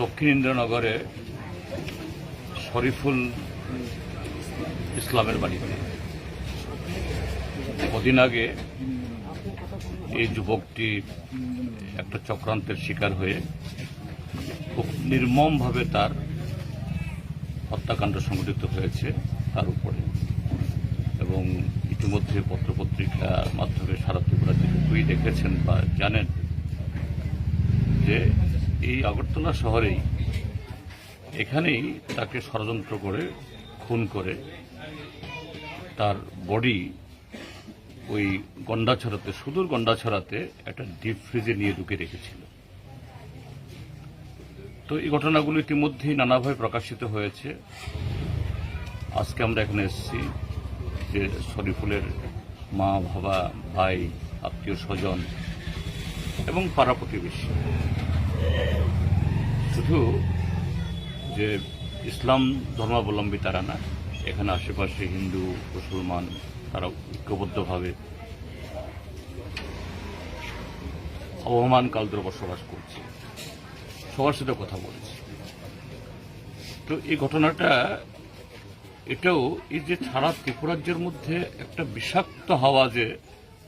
দক্ষিণ ইন্দ্রনগরে শরীফুল ইসলামের বাড়িতে কদিন আগে এই যুবকটি একটা চক্রান্তের শিকার হয়ে খুব নির্মমভাবে তার হত্যাকাণ্ড সংঘটিত হয়েছে তার উপরে। এবং ইতিমধ্যে পত্রপত্রিকার মাধ্যমে সারা ত্রিপুরা যেটুকুই দেখেছেন বা জানেন। যে এই আগরতলা শহরেই এখানেই তাকে ষড়যন্ত্র করে, খুন করে, তার বডি ওই গন্ডাছড়াতে, সুদূর গন্ডাছড়াতে একটা ডিপ ফ্রিজে নিয়ে ঢুকে রেখেছিল। তো এই ঘটনাগুলো ইতিমধ্যেই নানাভাবে প্রকাশিত হয়েছে। আজকে আমরা এখানে এসেছি যে শরীফুলের মা, বাবা, ভাই, আত্মীয় স্বজন এবং পাড়া প্রতিবেশী। শুধু যে ইসলাম ধর্মাবলম্বী তারা না, এখানে আশেপাশে হিন্দু, মুসলমান, তারা ঐক্যবদ্ধভাবে অবমান কাল ধরে বসবাস করছে। সবার সাথে কথা বলেছি। তো এই ঘটনাটা, এটাও এই যে সারা ত্রিপুরাজ্যের মধ্যে একটা বিষাক্ত হাওয়া যে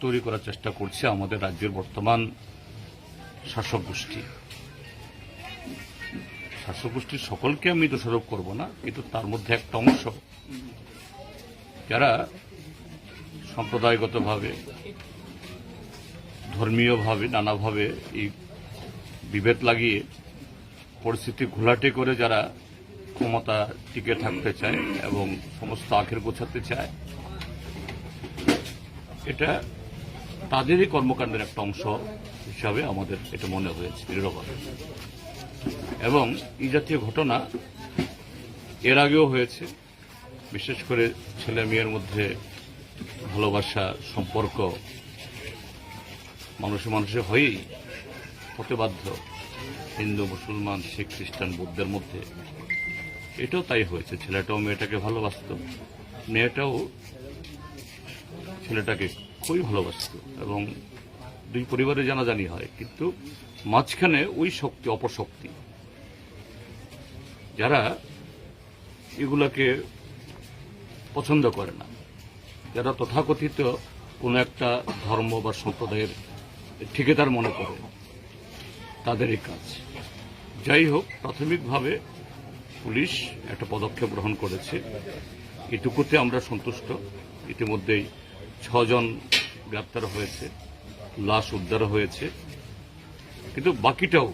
তৈরি করার চেষ্টা করছে আমাদের রাজ্যের বর্তমান শাসক গোষ্ঠী। শাসক গোষ্ঠীর সকলকে আমি দোষারোপ করব না, কিন্তু তার মধ্যে একটা অংশ, যারা সম্প্রদায়গতভাবে ধর্মীয়ভাবে, নানাভাবে এই বিভেদ লাগিয়ে পরিস্থিতি ঘোলাটে করে যারা ক্ষমতা টিকে থাকতে চায় এবং সমস্ত আখের গোছাতে চায়, এটা তাদেরই কর্মকাণ্ডের একটা অংশ হিসাবে আমাদের এটা মনে হয়েছে, দৃঢ়ভাবে। এবং এই জাতীয় ঘটনা এর আগেও হয়েছে। বিশেষ করে ছেলে মেয়ের মধ্যে ভালোবাসা, সম্পর্ক মানুষে মানুষে হয়েই হতে বাধ্য হিন্দু, মুসলমান, শিখ, খ্রিস্টান, বৌদ্ধের মধ্যে। এটাও তাই হয়েছে। ছেলেটাও মেয়েটাকে ভালোবাসত। মেয়েটাও ছেলেটাকে খুবই ভালোবাসত এবং দুই পরিবারে জানাজানি হয়, কিন্তু মাঝখানে ওই শক্তি অপশক্তি যারা এগুলাকে পছন্দ করে না, যারা তথাকথিত কোনো একটা ধর্ম বা সম্প্রদায়ের ঠিকাদার মনে করে তাদেরই কাজ। যাই হোক, প্রাথমিকভাবে পুলিশ একটা পদক্ষেপ গ্রহণ করেছে। এটুকুতে আমরা সন্তুষ্ট। ইতিমধ্যেই ছজন গ্রেপ্তার হয়েছে। লাশ উদ্ধার হয়েছে। কিন্তু বাকিটাও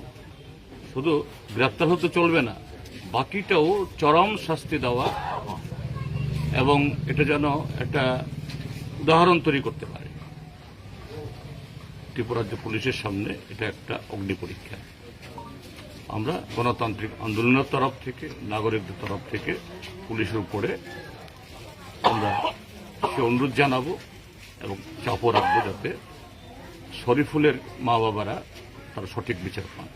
শুধু গ্রেপ্তার হতে চলবে না, বাকিটাও চরম শাস্তি দেওয়া এবং এটা যেন একটা উদাহরণ তৈরি করতে পারে। ত্রিপুরাজ্য পুলিশের সামনে এটা একটা অগ্নি পরীক্ষা। আমরা গণতান্ত্রিক আন্দোলনের তরফ থেকে, নাগরিকদের তরফ থেকে পুলিশের উপরে আমরা সে অনুরোধ জানাব এবং চাপও রাখব যাতে শরীফুলের মা বাবারা তারা সঠিক বিচার পান।